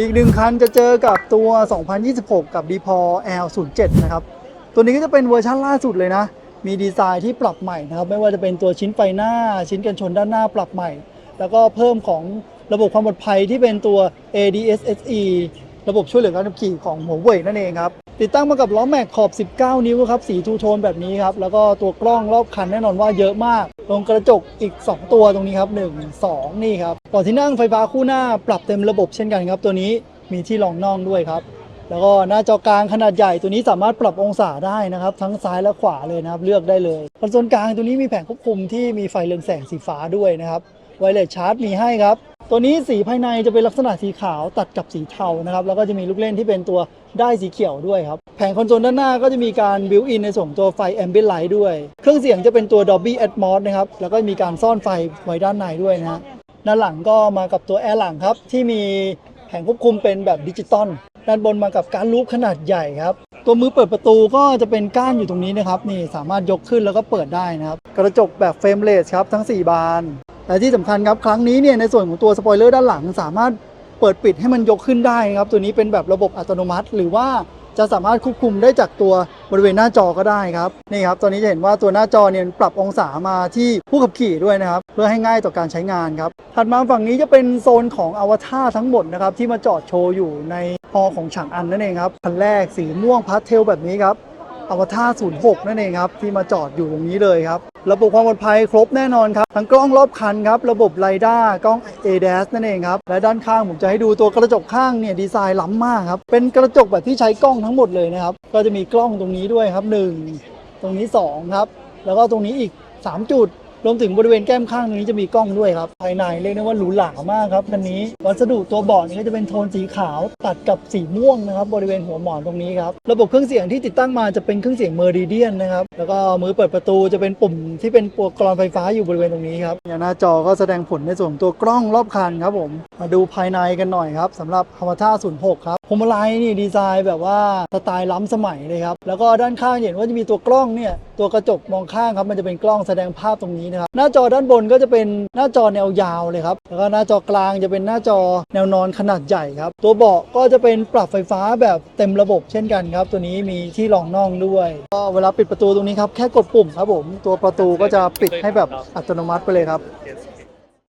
อีกหนึ่งคันจะเจอกับตัว 2026 กับ d p o L07 นะครับ ตัวนี้ก็จะเป็นเวอร์ชันล่าสุดเลยนะ มีดีไซน์ที่ปรับใหม่นะครับ ไม่ว่าจะเป็นตัวชิ้นไฟหน้า ชิ้นกันชนด้านหน้าปรับใหม่ แล้วก็เพิ่มของระบบความปลอดภัยที่เป็นตัว ADS SE ระบบช่วยเหลือการขับขี่ของหัวเว่ยนั่นเองครับ ติดตั้งมากับล้อแม็กขอบ 19 นิ้วครับ สีทูโทนแบบนี้ครับ แล้วก็ตัวกล้องรอบคันแน่นอนว่าเยอะมาก ตรงกระจกอีก 2 ตัวตรงนี้ครับ 1 2 นี่ครับก่อดที่นั่งไฟฟ้าคู่หน้าปรับเต็มระบบเช่นกันครับ ตัวนี้มีที่รองน่องด้วยครับ แล้วก็หน้าจอกลางขนาดใหญ่ตัวนี้สามารถปรับองศาได้นะครับ ทั้งซ้ายและขวาเลยนะครับ เลือกได้เลยคอนโซลกลางตัวนี้มีแผงควบคุมที่มีไฟเรืองแสงสีฟ้าด้วยนะครับไวเลสชาร์จมีให้ครับ ตัวนี้สีภายในจะเป็นลักษณะสีขาวตัดกับสีเทานะครับ แล้วก็จะมีลูกเล่นที่เป็นตัวได้สีเขียวด้วยครับ แผงคอนโซลด้านหน้าก็จะมีการบิวอินในส่วนตัวไฟ Ambient Light ด้วย เครื่องเสียงจะเป็นตัว Dolby Atmos นะครับ แล้วก็มีการซ่อนไฟไว้ด้านในด้วยนะฮะด้านหลังก็มากับตัวแอร์หลังครับ ที่มีแผงควบคุมเป็นแบบดิจิตอลด้านบนมากับการลูปขนาดใหญ่ครับ ตัวมือเปิดประตูก็จะเป็นก้านอยู่ตรงนี้นะครับ นี่สามารถยกขึ้นแล้วก็เปิดได้นะครับ กระจกแบบเฟรมเลสครับทั้ง 4 บาน แต่ที่สำคัญครับครั้งนี้เนี่ยในส่วนของตัวสปอยเลอร์ด้านหลัง สามารถเปิดปิดให้มันยกขึ้นได้ครับตัวนี้เป็นแบบระบบอัตโนมัติ หรือว่าจะสามารถควบคุมได้จากตัวบริเวณหน้าจอก็ได้ครับนี่ครับตอนนี้จะเห็นว่าตัวหน้าจอเนี่ยปรับองศามาที่ผู้ขับขี่ด้วยนะครับเพื่อให้ง่ายต่อการใช้งานครับถัดมาฝั่งนี้จะเป็นโซนของอวตารทั้งหมดนะครับที่มาจอดโชว์อยู่ในฮอของฉางอันนั่นเองครับคันแรกสีม่วงพาสเทลแบบนี้ครับ อวตาร06 นั่นเองครับ ที่มาจอดอยู่ตรงนี้เลยครับ ระบบความปลอดภัยครบแน่นอนครับ ทั้งกล้องรอบคันครับ ระบบไรด้ากล้อง ADAS นั่นเองครับ และด้านข้างผมจะให้ดูตัวกระจกข้างเนี่ยดีไซน์ล้ำมากครับ เป็นกระจกแบบที่ใช้กล้องทั้งหมดเลยนะครับ ก็จะมีกล้องตรงนี้ด้วยครับ 1 ตรงนี้ 2 ครับ แล้วก็ตรงนี้อีก 3 จุด รวมถึงบริเวณแก้มข้างตรงนี้จะมีกล้องด้วยครับภายในเรียกได้ว่าหรูหรามากครับคันนี้วัสดุตัวเบาะนี่ก็จะเป็นโทนสีขาวตัดกับสีม่วงนะครับบริเวณหัวหมอนตรงนี้ครับระบบเครื่องเสียงที่ติดตั้งมาจะเป็นเครื่องเสียงเมอร์ i เดียนนะครับแล้วก็มือเปิดประตูจะเป็นปุ่มที่เป็นตัวกรอนไฟฟ้าอยู่บริเวณตรงนี้ครับเนี่ยหน้าจอก็แสดงผลในส่วนตัวกล้องรอบคันครับผมมาดูภายในกันหน่อยครับสำหรับ h a w a t a 06 ครับ พวงมาลัยนี่ดีไซน์แบบว่าสไตล์ล้ำสมัยเลยครับ แล้วก็ด้านข้างเห็นว่าจะมีตัวกล้องเนี่ย ตัวกระจกมองข้างครับ มันจะเป็นกล้องแสดงภาพตรงนี้นะครับ หน้าจอด้านบนก็จะเป็นหน้าจอแนวยาวเลยครับ แล้วก็หน้าจอกลางจะเป็นหน้าจอแนวนอนขนาดใหญ่ครับ ตัวเบาะก็จะเป็นปรับไฟฟ้าแบบเต็มระบบเช่นกันครับ ตัวนี้มีที่รองน่องด้วย ก็เวลาปิดประตูตรงนี้ครับ แค่กดปุ่มครับผม ตัวประตูก็จะปิดให้แบบอัตโนมัติไปเลยครับ